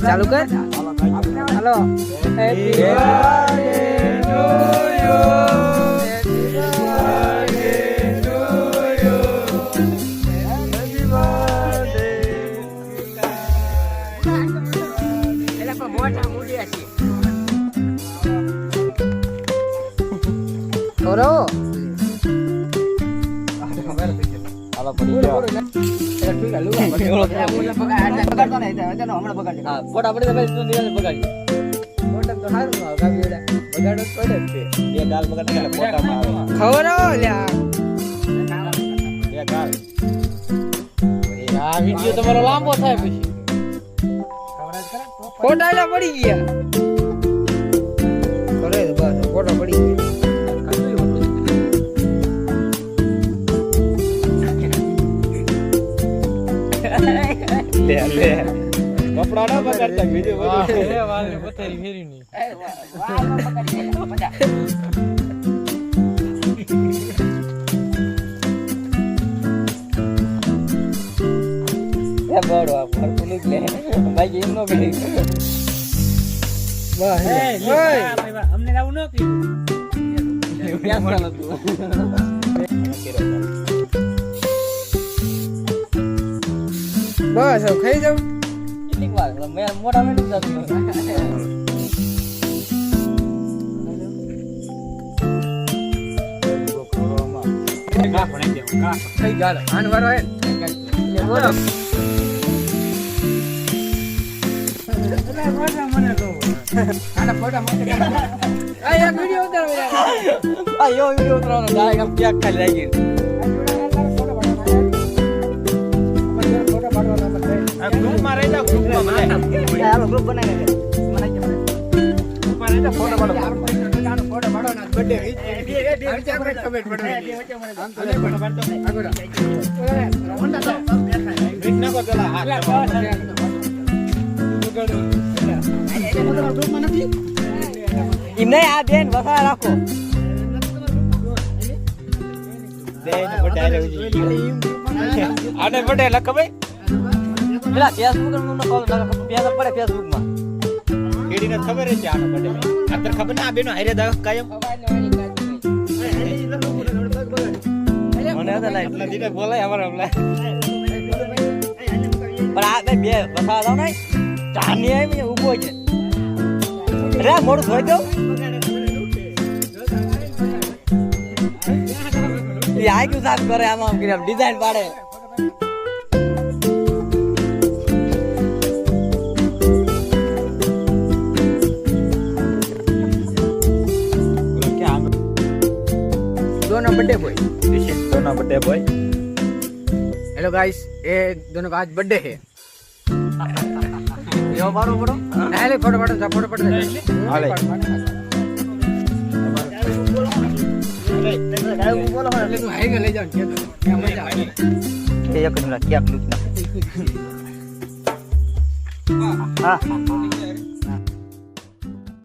ચાલુ કર હાલો હેપી થોડો હાલો પડી ગયો હા ફોટા પડી ભાઈ તું નિરાશ બગાડી બે ગાલ બગાડ ફોટામાં આવે. લ્યા. બે ગાલ. આ વિડિયો તમારો લાંબો થાય પછી. ફોટા પડી ગયા. લે લે કપડા ના બગાડતા વિડિયો એ બડો આ પર પુલિક લે ભાઈ એમ નો કરી બસ ઓય અમને આવું ન બસ હવે ખાઈ જાવ કેટલીક વાર? મેં મોટા મેં જતું ખાઈ જાવ આન વારો હે. એટલે બોલો. આ વિડિયો ઉતરવાનો ડાયરેક્ટ આમ ક્યાંક ખાલી લાગી ગ્રુપમાં રહી જાઓ ગ્રુપમાં બધા હાલો ગ્રુપ બનાવી ગ્રુપમાં રહી જાઓ ફોટો પાડો. વીક નાખો પેલા હા. એમ નહીં આ બેન વસા રાખો. આને પડે લખ ભાઈ. પેલા ફેસબુકનું કોલ પેલા પડે ફેસબુકમાં. કેડીને ખબર છે આનો પડે અત્યારે ખબર ના બેનો હારે દા કાયમ. મને તો લાઈટ એટલા દીને બોલાય અમારે હમણાં. પણ આ બે બે વસા દો ને. ચાની એમ ઊભો છે. રે મોડું ધોઈ દો. આ ક્યુ સાફ કરે આમાં ડિઝાઇન પાડે. दोनों बर्थडे बॉय दोनों बर्थडे बॉय हेलो गाइस ये दोनों का आज बर्थडे है यो मारो बड़ो पहले फोटो फोटो सब फोटो फोटो हाले એટલે તું હાઈ લઈ જાવ કે ત્યાં મજા આવે એ એક મિનિટ ક્યાંક લૂક ના હા